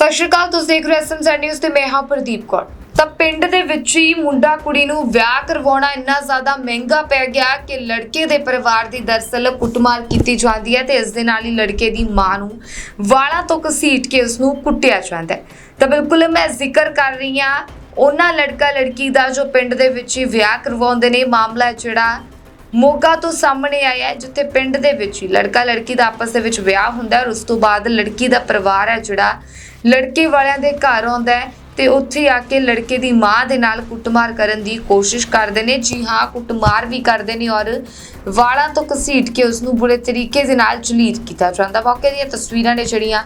ਸਤਿ ਸ਼੍ਰੀ ਅਕਾਲ ਤੁਸੀਂ ਦੇਖ ਰਹੇ ਹੋ ਐਸਐਮਜ਼ੈਡ ਨਿਊਜ਼ ਤੇ ਮੈਂ ਹਾਂ ਪ੍ਰਦੀਪ ਕੌਰ। ਤਾਂ ਪਿੰਡ ਦੇ ਵਿੱਚ ਹੀ ਮੁੰਡਾ ਕੁੜੀ ਨੂੰ ਵਿਆਹ ਕਰਵਾਉਣਾ ਇੰਨਾ ਜ਼ਿਆਦਾ ਮਹਿੰਗਾ ਪੈ ਗਿਆ ਕਿ ਲੜਕੇ ਦੇ ਪਰਿਵਾਰ ਦੀ ਦਰਸਲ ਕੁੱਟਮਾਰ ਕੀਤੀ ਜਾਂਦੀ ਹੈ ਤੇ ਇਸ ਦੇ ਨਾਲ ਹੀ ਲੜਕੇ ਦੀ ਮਾਂ ਨੂੰ ਵਾਲਾਂ ਤੋਂ ਘਸੀਟ ਕੇ ਉਸ ਨੂੰ ਕੁੱਟਿਆ ਜਾਂਦਾ ਹੈ। ਤਾਂ ਬਿਲਕੁਲ ਮੈਂ ਜ਼ਿਕਰ ਕਰ ਰਹੀ ਹਾਂ ਉਹਨਾਂ ਲੜਕਾ ਲੜਕੀ ਦਾ ਜੋ ਪਿੰਡ ਦੇ ਵਿੱਚ ਹੀ ਵਿਆਹ ਕਰਵਾਉਂਦੇ ਨੇ ਮਾਮਲਾ ਜਿਹੜਾ ਮੋਗਾ ਤੋਂ ਸਾਹਮਣੇ ਆਇਆ ਹੈ, ਜਿੱਥੇ ਪਿੰਡ ਦੇ ਵਿੱਚ ਹੀ ਲੜਕਾ ਲੜਕੀ ਦਾ ਆਪਸ ਦੇ ਵਿੱਚ ਵਿਆਹ ਹੁੰਦਾ ਹੈ ਔਰ ਉਸ ਤੋਂ ਬਾਅਦ ਲੜਕੀ ਦਾ ਪਰਿਵਾਰ ਹੈ ਜਿਹੜਾ ਲੜਕੇ ਵਾਲਿਆਂ ਦੇ ਘਰ ਆਉਂਦਾ ਹੈ ਤੇ ਉੱਥੇ ਆ ਕੇ ਲੜਕੇ ਦੀ ਮਾਂ ਦੇ ਨਾਲ ਕੁੱਟਮਾਰ ਕਰਨ ਦੀ ਕੋਸ਼ਿਸ਼ ਕਰਦੇ ਨੇ। ਜੀ ਹਾਂ, ਕੁੱਟਮਾਰ ਵੀ ਕਰਦੇ ਨੇ ਔਰ ਵਾਲਾਂ ਤੋਂ ਘਸੀਟ ਕੇ ਉਸ ਨੂੰ ਬੁਰੇ ਤਰੀਕੇ ਦੇ ਨਾਲ ਜਲੀਲ ਕੀਤਾ ਜਾਂਦਾ। ਮੌਕੇ ਦੀਆਂ ਤਸਵੀਰਾਂ ਨੇ ਜਿਹੜੀਆਂ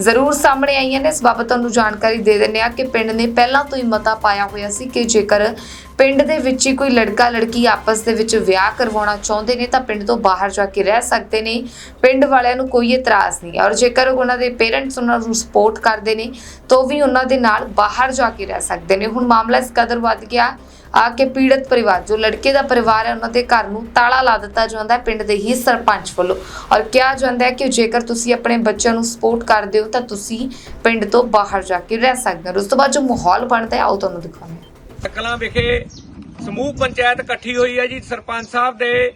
ਜ਼ਰੂਰ ਸਾਹਮਣੇ ਆਈਆਂ ਨੇ। ਇਸ ਬਾਬਤ ਤੁਹਾਨੂੰ ਜਾਣਕਾਰੀ ਦੇ ਦਿੰਦੇ ਆ ਕਿ ਪਿੰਡ ਨੇ ਪਹਿਲਾਂ ਤੋਂ ਹੀ ਮਤਾ ਪਾਇਆ ਹੋਇਆ ਸੀ ਕਿ ਜੇਕਰ ਪਿੰਡ ਦੇ ਵਿੱਚ ਹੀ ਕੋਈ ਲੜਕਾ ਲੜਕੀ ਆਪਸ ਦੇ ਵਿੱਚ ਵਿਆਹ ਕਰਵਾਉਣਾ ਚਾਹੁੰਦੇ ਨੇ ਤਾਂ ਪਿੰਡ ਤੋਂ ਬਾਹਰ ਜਾ ਕੇ ਰਹਿ ਸਕਦੇ ਨੇ। ਪਿੰਡ ਵਾਲਿਆਂ ਨੂੰ ਕੋਈ ਇਤਰਾਜ਼ ਨਹੀਂ। ਔਰ ਜੇਕਰ ਉਹਨਾਂ ਦੇ ਪੇਰੈਂਟਸ ਉਹਨਾਂ ਨੂੰ ਸਪੋਰਟ ਕਰਦੇ ਨੇ, ਤਾਂ ਉਹ ਵੀ ਉਹਨਾਂ ਦੇ ਨਾਲ ਬਾਹਰ ਜਾ ਕੇ ਰਹਿ ਸਕਦੇ ਨੇ। ਹੁਣ ਮਾਮਲਾ ਇਸ ਕਦਰ ਵੱਧ ਗਿਆ। ਆ ਕਿ ਪੀੜਤ ਪਰਿਵਾਰ, ਜੋ ਲੜਕੇ ਦਾ ਪਰਿਵਾਰ ਹੈ, ਉਹਨਾਂ ਦੇ ਘਰ ਨੂੰ ਤਾਲਾ ਲਾ ਦਿੱਤਾ ਜਾਂਦਾ ਹੈ। ਪਿੰਡ ਦੇ ਹੀ ਸਰਪੰਚ ਵੱਲੋਂ। ਔਰ ਕਿਹਾ ਜਾਂਦਾ ਹੈ ਕਿ ਜੇਕਰ ਤੁਸੀਂ ਆਪਣੇ ਬੱਚਿਆਂ ਨੂੰ ਸਪੋਰਟ ਕਰਦੇ ਹੋ, ਤਾਂ ਤੁਸੀਂ ਪਿੰਡ ਤੋਂ ਬਾਹਰ ਜਾ ਕੇ ਰਹਿ ਸਕਦੇ ਹੋ। ਉਸ ਤੋਂ ਬਾਅਦ ਜੋ ਮਾਹੌਲ ਬਣਦਾ ਹੈ, ਆਓ ਤੁਹਾਨੂੰ ਦਿਖਾਉਂਦੇ ਹਾਂ ਕਲਾਂ ਵਿਖੇ ਸਮੂਹ ਪੰਚਾਇਤ ਇਕੱਠੀ ਹੋਈ ਹੈ ਜੀ। ਸਰਪੰਚ ਸਾਹਿਬ ਦੇ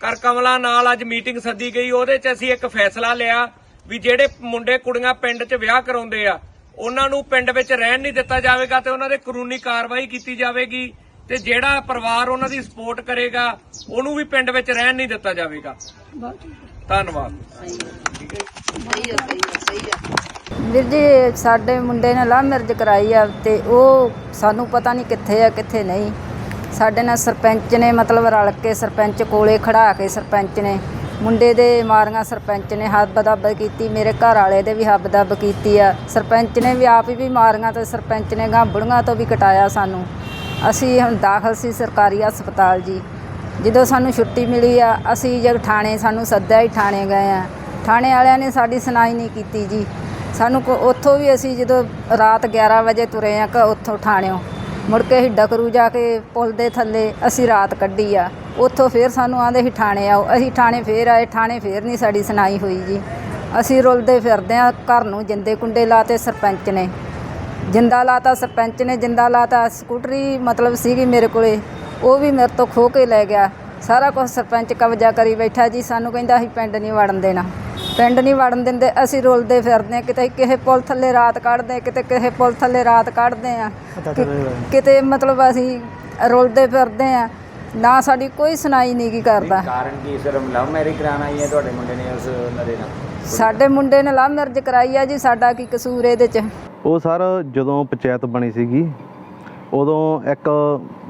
ਕਰ ਕਮਲਾਂ ਨਾਲ ਅੱਜ ਮੀਟਿੰਗ ਸੱਦੀ ਗਈ। ਉਹਦੇ 'ਚ ਅਸੀਂ ਇੱਕ ਫੈਸਲਾ ਲਿਆ ਵੀ ਜਿਹੜੇ ਮੁੰਡੇ ਕੁੜੀਆਂ ਪਿੰਡ 'ਚ ਵਿਆਹ ਕਰਾਉਂਦੇ ਆ ਉਹਨਾਂ ਨੂੰ ਪਿੰਡ ਵਿੱਚ ਰਹਿਣ ਨਹੀਂ ਦਿੱਤਾ ਜਾਵੇਗਾ ਤੇ ਉਹਨਾਂ ਦੇ ਕਾਨੂੰਨੀ ਕਾਰਵਾਈ ਕੀਤੀ ਜਾਵੇਗੀ ਤੇ ਜਿਹੜਾ ਪਰਿਵਾਰ ਉਹਨਾਂ ਦੀ ਸਪੋਰਟ ਕਰੇਗਾ ਉਹਨੂੰ ਵੀ ਪਿੰਡ ਵਿੱਚ ਰਹਿਣ ਨਹੀਂ ਦਿੱਤਾ ਜਾਵੇਗਾ। ਧੰਨਵਾਦ। ਵੀਰ ਜੀ, ਸਾਡੇ ਮੁੰਡੇ ਨੇ ਲਾਹ ਮਿਰਜ ਕਰਾਈ ਆ ਤੇ ਉਹ ਸਾਨੂੰ ਪਤਾ ਨਹੀਂ ਕਿੱਥੇ ਆ, ਕਿੱਥੇ ਨਹੀਂ। ਸਾਡੇ ਨਾਲ ਸਰਪੰਚ ਨੇ ਮਤਲਬ ਰਲ ਕੇ ਸਰਪੰਚ ਕੋਲੇ ਖੜਾ ਕੇ ਸਰਪੰਚ ਨੇ, ਮੁੰਡੇ ਦੇ ਮਾਰੀਆਂ ਸਰਪੰਚ ਨੇ ਹੱਬ ਦੱਬ ਕੀਤੀ, ਮੇਰੇ ਘਰ ਵਾਲੇ ਦੇ ਵੀ ਹੱਬ ਦੱਬ ਕੀਤੀ ਆ। ਸਰਪੰਚ ਨੇ ਵੀ ਆਪ ਵੀ ਮਾਰੀਆਂ ਤੇ ਸਰਪੰਚ ਨੇ ਗਾਂ ਬੁੜੀਆਂ ਤੋਂ ਵੀ ਕਟਾਇਆ ਸਾਨੂੰ। ਅਸੀਂ ਹੁਣ ਦਾਖਲ ਸੀ ਸਰਕਾਰੀ ਹਸਪਤਾਲ ਜੀ। ਜਦੋਂ ਸਾਨੂੰ ਛੁੱਟੀ ਮਿਲੀ ਆ, ਅਸੀਂ ਜਦ ਥਾਣੇ ਸਾਨੂੰ ਸੱਦਿਆ ਹੀ ਥਾਣੇ ਗਏ ਆ। ਥਾਣੇ ਵਾਲਿਆਂ ਨੇ ਸਾਡੀ ਸੁਣਾਈ ਨਹੀਂ ਕੀਤੀ ਜੀ। ਸਾਨੂੰ ਕੋ- ਉੱਥੋਂ ਵੀ ਅਸੀਂ ਜਦੋਂ ਰਾਤ 11 ਵਜੇ ਤੁਰੇ ਆ ਕ ਉੱਥੋਂ ਥਾਣਿਓ ਮੁੜ ਕੇ ਅਸੀਂ ਡਕਰੂ ਜਾ ਕੇ ਪੁਲ ਦੇ ਥੱਲੇ ਅਸੀਂ ਰਾਤ ਕੱਢੀ ਆ। ਉੱਥੋਂ ਫੇਰ ਸਾਨੂੰ ਆਂਦੇ ਸੀ, ਠਾਣੇ ਆਓ। ਅਸੀਂ ਥਾਣੇ ਫੇਰ ਆਏ ਥਾਣੇ ਫੇਰ ਨਹੀਂ ਸਾਡੀ ਸੁਣਾਈ ਹੋਈ ਜੀ। ਅਸੀਂ ਰੁਲਦੇ ਫਿਰਦੇ ਆ ਘਰ ਨੂੰ, ਜਿੰਦੇ ਕੁੰਡੇ ਲਾਤੇ ਸਰਪੰਚ ਨੇ। ਜਿੰਦਾ ਲਾਤਾ ਸਰਪੰਚ ਨੇ, ਜਿੰਦਾ ਲਾਤਾ ਸਕੂਟਰੀ ਮਤਲਬ ਸੀਗੀ ਮੇਰੇ ਕੋਲੇ, ਉਹ ਵੀ ਮੇਰੇ ਤੋਂ ਖੋ ਕੇ ਲੈ ਗਿਆ। ਸਾਰਾ ਕੁਝ ਸਰਪੰਚ ਕਬਜ਼ਾ ਕਰੀ ਬੈਠਾ ਜੀ, ਸਾਨੂੰ ਕਹਿੰਦਾ ਅਸੀਂ ਪਿੰਡ ਨਹੀਂ ਵੜਨ ਦੇਣਾ। ਪਿੰਡ ਨਹੀਂ ਵੜਨ ਦਿੰਦੇ ਅਸੀਂ ਰੁਲਦੇ ਫਿਰਦੇ ਆ ਕਿਤੇ ਕਿਸੇ ਪੁਲ ਥੱਲੇ ਰਾਤ ਕੱਢਦੇ ਕਿਤੇ ਕਿਸੇ ਪੁਲ ਥੱਲੇ ਰਾਤ ਕੱਢਦੇ ਆ ਕਿ- ਕਿਤੇ ਮਤਲਬ ਅਸੀਂ ਰੁਲਦੇ ਫਿਰਦੇ ਆ ਨਾ ਸਾਡੀ ਕੋਈ ਸੁਣਾਈ ਨਹੀਂ ਕੀ ਕਰਦਾ। ਕਾਰਨ ਕੀ ਸਰ ਲਵ ਮੈਰਿਜ ਕਰਾਣਾ ਹੀ ਹੈ ਤੁਹਾਡੇ ਮੁੰਡੇ ਨੇ ਉਸ ਉਹਨਾਂ ਦੇ ਨਾਲ? ਸਾਡੇ ਮੁੰਡੇ ਨੇ ਲਾਹ ਮਿਰਜ ਕਰਾਈ ਆ ਜੀ ਸਾਡਾ ਕੀ ਕਸੂਰ ਇਹਦੇ 'ਚ? ਉਹ ਸਰ ਜਦੋਂ ਪੰਚਾਇਤ ਬਣੀ ਸੀਗੀ ਉਦੋਂ ਇੱਕ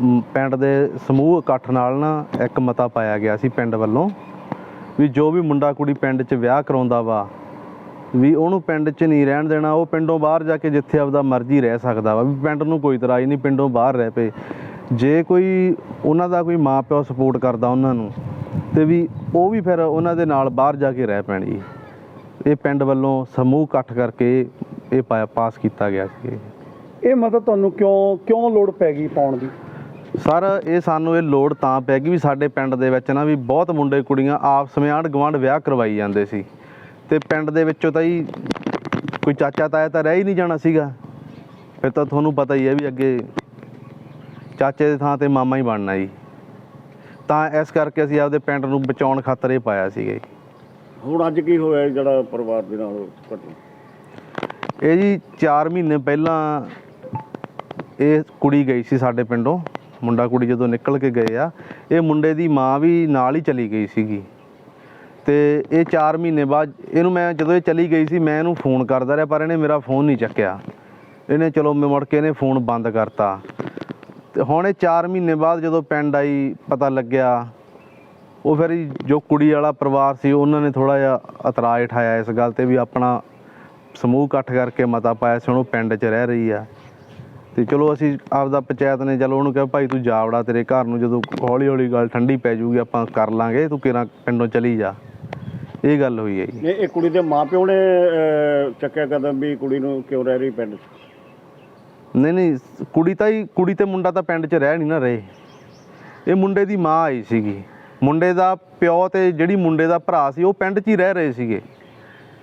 ਮ, ਪਿੰਡ ਦੇ ਸਮੂਹ ਇਕੱਠ ਨਾਲ ਨਾ ਇੱਕ ਮਤਾ ਪਾਇਆ ਗਿਆ ਸੀ ਪਿੰਡ ਵੱਲੋਂ ਵੀ ਜੋ ਵੀ ਮੁੰਡਾ ਕੁੜੀ ਪਿੰਡ 'ਚ ਵਿਆਹ ਕਰਾਉਂਦਾ ਵਾ, ਵੀ ਉਹਨੂੰ ਪਿੰਡ 'ਚ ਨਹੀਂ ਰਹਿਣ ਦੇਣਾ, ਉਹ ਪਿੰਡੋਂ ਬਾਹਰ ਜਾ ਕੇ ਜਿੱਥੇ ਆਪਦਾ ਮਰਜ਼ੀ ਰਹਿ ਸਕਦਾ ਵਾ, ਵੀ ਪਿੰਡ ਨੂੰ ਕੋਈ ਤਰਾਜ਼ ਨਹੀਂ, ਪਿੰਡੋਂ ਬਾਹਰ ਰਹਿ ਪਏ। ਜੇ ਕੋਈ ਉਹਨਾਂ ਦਾ ਕੋਈ ਮਾਪਿਓ ਸਪੋਰਟ ਕਰਦਾ ਉਹਨਾਂ ਨੂੰ, ਤੇ ਵੀ ਉਹ ਵੀ ਫਿਰ ਉਹਨਾਂ ਦੇ ਨਾਲ ਬਾਹਰ ਜਾ ਕੇ ਰਹਿ ਪੈਣੀ। ਇਹ ਪਿੰਡ ਵੱਲੋਂ ਸਮੂਹ ਇਕੱਠ ਕਰਕੇ ਇਹ ਪਾਇਆ ਪਾਸ ਕੀਤਾ ਗਿਆ ਸੀ। ਇਹ ਮਤਲਬ ਤੁਹਾਨੂੰ ਕਿਉਂ ਕਿਉਂ ਲੋੜ ਪੈ ਗਈ ਪਾਉਣ ਦੀ? ਸਰ ਇਹ ਸਾਨੂੰ ਇਹ ਲੋੜ ਤਾਂ ਪੈ ਗਈ ਵੀ ਸਾਡੇ ਪਿੰਡ ਦੇ ਵਿੱਚ ਨਾ ਵੀ ਬਹੁਤ ਮੁੰਡੇ ਕੁੜੀਆਂ ਆਪਸ ਵਿੱਚ ਆਂਢ ਗੁਆਂਢ ਵਿਆਹ ਕਰਵਾਈ ਜਾਂਦੇ ਸੀ। ਤੇ ਪਿੰਡ ਦੇ ਵਿੱਚੋਂ ਤਾਂ ਹੀ ਕੋਈ ਚਾਚਾ ਤਾਇਆ ਤਾਂ ਰਹਿ ਹੀ ਨਹੀਂ ਜਾਣਾ ਸੀਗਾ। ਫਿਰ ਤਾਂ ਤੁਹਾਨੂੰ ਪਤਾ ਹੀ ਹੈ ਵੀ ਅੱਗੇ ਚਾਚੇ ਦੇ ਥਾਂ ਤੇ ਮਾਮਾ ਹੀ ਬਣਨਾ ਜੀ। ਤਾਂ ਇਸ ਕਰਕੇ ਅਸੀਂ ਆਪਦੇ ਪਿੰਡ ਨੂੰ ਬਚਾਉਣ ਖਾਤਰ ਇਹ ਪਾਇਆ ਸੀਗਾ ਜੀ। ਹੁਣ ਅੱਜ ਕੀ ਹੋਇਆ ਜਿਹੜਾ ਪਰਿਵਾਰ ਦੇ ਨਾਲ ਘਟਨਾ? ਇਹ ਜੀ 4 ਮਹੀਨੇ ਪਹਿਲਾਂ ਇਹ ਕੁੜੀ ਗਈ ਸੀ ਸਾਡੇ ਪਿੰਡੋਂ। ਮੁੰਡਾ ਕੁੜੀ ਜਦੋਂ ਨਿਕਲ ਕੇ ਗਏ ਆ, ਇਹ ਮੁੰਡੇ ਦੀ ਮਾਂ ਵੀ ਨਾਲ ਹੀ ਚਲੀ ਗਈ ਸੀਗੀ। ਤੇ ਇਹ 4 ਮਹੀਨੇ ਬਾਅਦ ਇਹਨੂੰ ਮੈਂ ਜਦੋਂ ਇਹ ਚਲੀ ਗਈ ਸੀ, ਮੈਂ ਇਹਨੂੰ ਫੋਨ ਕਰਦਾ ਰਿਹਾ, ਪਰ ਇਹਨੇ ਮੇਰਾ ਫੋਨ ਨਹੀਂ ਚੱਕਿਆ। ਇਹਨੇ ਚਲੋ ਮੈਂ ਮੁੜ ਕੇ ਇਹਨੇ ਫੋਨ ਬੰਦ ਕਰਤਾ। ਤੇ ਹੁਣ ਇਹ 4 ਮਹੀਨੇ ਬਾਅਦ ਜਦੋਂ ਪਿੰਡ ਆਈ, ਪਤਾ ਲੱਗਿਆ, ਉਹ ਫਿਰ ਜੋ ਕੁੜੀ ਵਾਲਾ ਪਰਿਵਾਰ ਸੀ, ਉਹਨਾਂ ਨੇ ਥੋੜਾ ਜਿਹਾ ਇਤਰਾਜ਼ ਉਠਾਇਆ ਇਸ ਗੱਲ ਤੇ ਵੀ ਆਪਣਾ ਸਮੂਹ ਇਕੱਠ ਕਰਕੇ ਮਤਾ ਪਾਇਆ ਸੀ, ਹੁਣ ਉਹ ਪਿੰਡ 'ਚ ਰਹਿ ਰਹੀ ਆ। ਤੇ ਚਲੋ ਅਸੀਂ ਆਪਦਾ ਪੰਚਾਇਤ ਨੇ ਚਲੋ ਉਹਨੂੰ ਕਿਹਾ ਭਾਈ ਤੂੰ ਜਾ ਵੜਾ ਤੇਰੇ ਘਰ ਨੂੰ ਜਦੋਂ ਹੌਲੀ ਹੌਲੀ ਗੱਲ ਠੰਡੀ ਪੈ ਜੂਗੀ ਆਪਾਂ ਕਰ ਲਾਂਗੇ ਤੂੰ ਕਿਰਾਂ ਪਿੰਡੋਂ ਚਲੀ ਜਾ। ਇਹ ਗੱਲ ਹੋਈ ਹੈ ਜੀ। ਇਹ ਇਹ ਕੁੜੀ ਦੇ ਮਾਪਿਓ ਨੇ ਅਹ, ਚੱਕਿਆ ਕਦਮ ਵੀ ਕੁੜੀ ਨੂੰ ਕਿਉਂ ਰਹਿ ਰਹੀ ਪਿੰਡ 'ਚ? ਨਹੀਂ ਨਹੀਂ ਕੁੜੀ ਤਾਂ ਹੀ ਕੁੜੀ ਤੇ ਮੁੰਡਾ ਤਾਂ ਪਿੰਡ 'ਚ ਰਹਿ ਨਹੀਂ ਨਾ ਰਹੇ। ਇਹ ਮੁੰਡੇ ਦੀ ਮਾਂ ਆਈ ਸੀਗੀ। ਮੁੰਡੇ ਦਾ ਪਿਓ ਤੇ ਜਿਹੜੀ ਮੁੰਡੇ ਦਾ ਭਰਾ ਸੀ ਉਹ ਪਿੰਡ 'ਚ ਹੀ ਰਹਿ ਰਹੇ ਸੀਗੇ।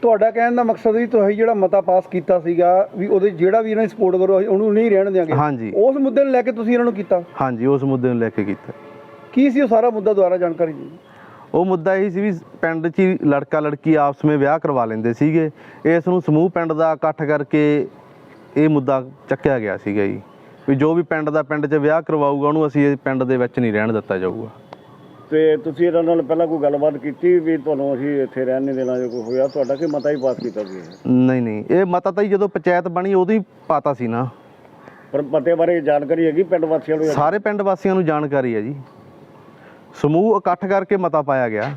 ਤੁਹਾਡਾ ਕਹਿਣ ਦਾ ਮਕਸਦ ਵੀ ਤੁਸੀਂ ਜਿਹੜਾ ਮਤਾ ਪਾਸ ਕੀਤਾ ਸੀਗਾ ਵੀ ਉਹਦੇ ਜਿਹੜਾ ਵੀ ਇਹਨਾਂ ਦੀ ਸਪੋਰਟ ਕਰੋ ਅਸੀਂ ਉਹਨੂੰ ਨਹੀਂ ਰਹਿਣ ਦਿਆਂਗੇ। ਹਾਂਜੀ। ਉਸ ਮੁੱਦੇ ਨੂੰ ਲੈ ਕੇ ਤੁਸੀਂ ਇਹਨਾਂ ਨੂੰ ਕੀਤਾ? ਹਾਂਜੀ ਉਸ ਮੁੱਦੇ ਨੂੰ ਲੈ ਕੇ ਕੀਤਾ। ਕੀ ਸੀ ਉਹ ਸਾਰਾ ਮੁੱਦਾ ਦੁਆਰਾ ਜਾਣਕਾਰੀ? ਜੀ ਉਹ ਮੁੱਦਾ ਇਹ ਸੀ ਵੀ ਪਿੰਡ 'ਚ ਹੀ ਲੜਕਾ ਲੜਕੀ ਆਪਸ ਵਿੱਚ ਵਿਆਹ ਕਰਵਾ ਲੈਂਦੇ ਸੀਗੇ। ਇਸ ਨੂੰ ਸਮੂਹ ਪਿੰਡ ਦਾ ਇਕੱਠ ਕਰਕੇ ਇਹ ਮੁੱਦਾ ਚੱਕਿਆ ਗਿਆ ਸੀਗਾ ਜੀ। ਵੀ ਜੋ ਵੀ ਪਿੰਡ ਦਾ ਪਿੰਡ 'ਚ ਵਿਆਹ ਕਰਵਾਊਗਾ ਉਹਨੂੰ ਅਸੀਂ ਇਹ ਪਿੰਡ ਦੇ ਵਿੱਚ ਨਹੀਂ ਰਹਿਣ ਦਿੱਤਾ ਜਾਊਗਾ। ਤੇ ਤੁਸੀਂ ਇਹਨਾਂ ਨਾਲ ਪਹਿਲਾਂ ਕੋਈ ਗੱਲਬਾਤ ਕੀਤੀ ਵੀ ਤੁਹਾਨੂੰ ਅਸੀਂ ਇੱਥੇ ਰਹਿਣ ਨਹੀਂ ਦੇਣਾ ਜੇ ਕੋਈ ਹੋਇਆ? ਤੁਹਾਡਾ ਕੀ ਮਤਾ ਹੀ ਪਾਸ ਕੀਤਾ ਸੀ ਇਹ? ਨਹੀਂ ਨਹੀਂ। ਇਹ ਮਤਾ ਤਾਂ ਜੀ ਜਦੋਂ ਪੰਚਾਇਤ ਬਣੀ ਉਦੋਂ ਹੀ ਪਾਤਾ ਸੀ ਨਾ। ਪਰ ਮਤੇ ਬਾਰੇ ਜਾਣਕਾਰੀ ਹੈਗੀ ਪਿੰਡ ਵਾਸੀਆਂ ਨੂੰ ਸਾਰੇ ਪਿੰਡ ਵਾਸੀਆਂ ਨੂੰ ਜਾਣਕਾਰੀ ਹੈ ਜੀ। ਸਮੂਹ ਇਕੱਠ ਕਰਕੇ ਮਤਾ ਪਾਇਆ ਗਿਆ।